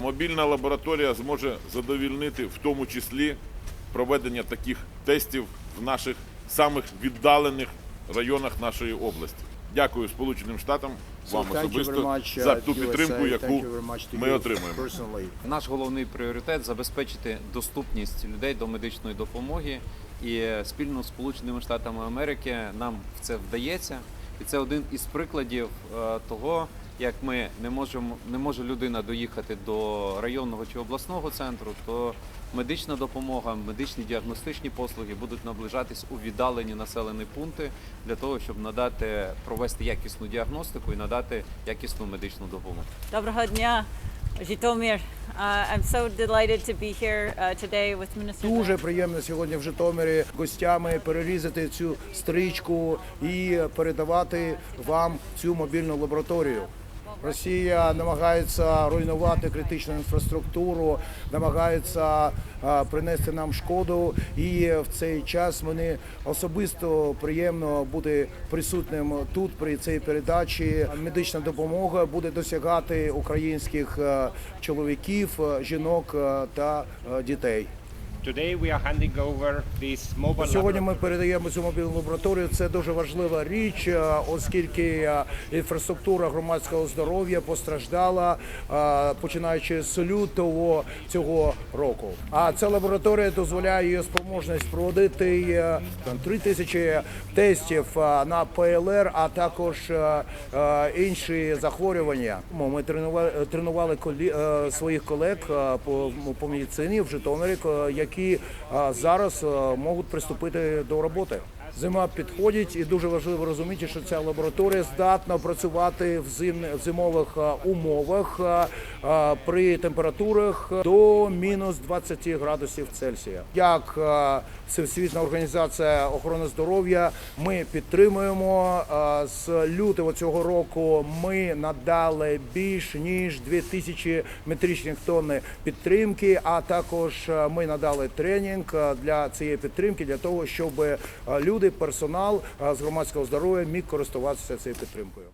Мобільна лабораторія зможе задовільнити в тому числі проведення таких тестів в наших самих віддалених районах нашої області. Дякую Сполученим Штатам вам особисто uh, за ту підтримку, яку ми отримуємо. Наш головний пріоритет забезпечити доступність людей до медичної допомоги, і е, спільно з Сполученими Штатами Америки нам це вдається. І це один із прикладів е, того, як ми не можемо не може людина доїхати до районного чи обласного центру, то медична допомога, медичні діагностичні послуги будуть наближатись у віддалені населені пункти для того, щоб надати провести якісну діагностику і надати якісну медичну допомогу. Доброго дня, Житомир. Uh, I'm so delighted to be here uh, today with Minister. Дуже приємно сьогодні в Житомирі гостями перерізати цю стрічку і передавати вам цю мобільну лабораторію. Росія намагається руйнувати критичну інфраструктуру, намагається принести нам шкоду. І в цей час мені особисто приємно бути присутнім тут при цій передачі. Медична допомога буде досягати українських чоловіків, жінок та дітей. Сьогодні ми передаємо цю мобільну лабораторію. Це дуже важлива річ, е, оскільки е, інфраструктура громадського здоров'я постраждала е, починаючи з лютого цього року. А ця лабораторія дозволяє її спроможність проводити там 3 тисячі тестів на ПЛР, а також інші захворювання. Ми тренували, тренували колі- своїх колег по, по медицині в Житомирі, е, які зараз можуть приступити до роботи. Зима підходить, і дуже важливо розуміти, що ця лабораторія здатна працювати в зим, в зимових е, умовах е, е, при температурах до мінус 20 градусів Цельсія. Як Всесвітня організація охорони здоров'я, ми підтримуємо з лютого цього року. Ми надали більш ніж 2000 метричних тонн підтримки. А також ми надали тренінг для цієї підтримки для того, щоб е, люди, персонал з громадського здоров'я міг користуватися цією підтримкою.